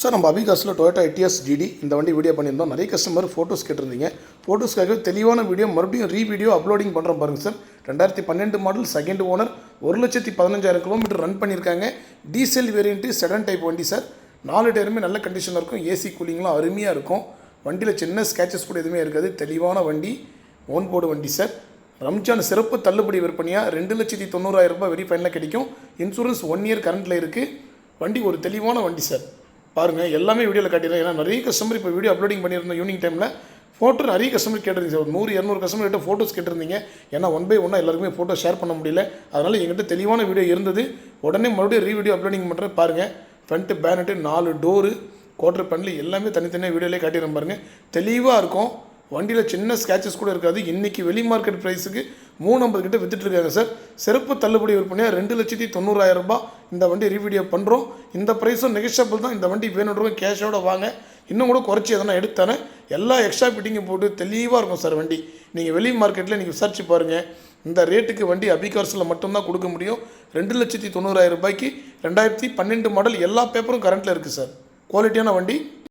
Sir நம்ம அபிகாஸில் Toyota எட்டிஎஸ் GT இந்த வண்டி வீடியோ பண்ணியிருந்தோம். நிறைய கஸ்டமர் ஃபோட்டோஸ் கேட்டிருந்தீங்க. ஃபோட்டோஸ்க்காக தெளிவான வீடியோ மறுபடியும் ரீ வீடியோ அப்லோடிங் பண்ணுறோம் பாருங்கள் சார். ரெண்டாயிரத்தி பன்னெண்டு மாடல் செகண்ட் ஓனர் ஒரு லட்சத்தி பதினஞ்சாயிரம் கிலோமீட்டர் ரன் பண்ணியிருக்காங்க. டீசல் வேரியண்ட்டு செடன் டைப் வண்டி சார். நாலு டயருமே நல்ல கண்டிஷனில் இருக்கும். ஏசி கூலிங்லாம் அருமையாக இருக்கும். வண்டியில் சின்ன ஸ்கேச்சஸ் கூட எதுவுமே இருக்காது. தெளிவான வண்டி ஓன் போர்டு வண்டி சார். ரம்ஜான் சிறப்பு தள்ளுபடி விற்பனையாக ரெண்டு லட்சத்தி தொண்ணூறாயிரம் ரூபாய் வெரி ஃபைனலாக கிடைக்கும். இன்சூரன்ஸ் ஒன் இயர் கரண்ட்டில் இருக்குது வண்டி ஒரு தெளிவான வண்டி சார். பாருங்கள் எல்லாமே வீடியோவில் காட்டிடுறேன். ஏன்னா நிறைய கஸ்டமர் இப்போ வீடியோ அப்லோடிங் பண்ணியிருந்தோம் ஈவினிங் டைமில் ஃபோட்டோ நிறைய கஸ்டமர் கேட்டிருந்தீங்க சார். ஒரு நூறு இரநூறு கஸ்டமர் கிட்ட ஃபோட்டோஸ் கேட்டிருந்தீங்க. ஏன்னா ஒன் பை ஒன்னாக எல்லாருக்குமே ஃபோட்டோ ஷேர் பண்ண முடியல. அதனால் எங்கிட்ட தெளிவான வீடியோ இருந்தது. உடனே மறுபடியும் ரீ வீடியோ அப்லோடிங் பண்ணுறேன் பாருங்கள் ஃப்ரண்ட்டு பேனட்டு நாலு டோரு குவார்டர் பேனல் எல்லாமே தனித்தனியாக வீடியோலேயே காட்டிடுறேன் பாருங்கள் தெளிவாக இருக்கும். வண்டியில் சின்ன ஸ்கேச்சஸ் கூட இருக்காது. இன்றைக்கி வெளி மார்க்கெட் ப்ரைஸுக்கு மூணு ஐம்பது கிட்ட வித்துட்ருக்காங்க சார். சிறப்பு தள்ளுபடி விற்பனையாக ரெண்டு லட்சத்தி தொண்ணூறாயிரம் ரூபாய் இந்த வண்டி ரீவீடியோ பண்ணுறோம் இந்த ப்ரைஸும் நெகிஷபிள் தான். இந்த வண்டி வேணுன்றவங்க கேஷோட வாங்க. இன்னும் கூட குறைச்சி எதனா எடுத்தானே எல்லா எக்ஸ்ட்ரா ஃபிட்டிங்கும் போட்டு தெளிவாக இருக்கும் சார் வண்டி. நீங்கள் வெளி மார்க்கெட்டில் நீங்கள் விசாரிச்சு பாருங்கள் இந்த ரேட்டுக்கு வண்டி அபிகார்ஸில் மட்டும்தான் கொடுக்க முடியும். ரெண்டு லட்சத்தி தொண்ணூறாயிரம் ரூபாய்க்கு ரெண்டாயிரத்தி பன்னெண்டு மாடல் எல்லா பேப்பரும் கரண்ட்டில் இருக்குது சார். குவாலிட்டியான வண்டி.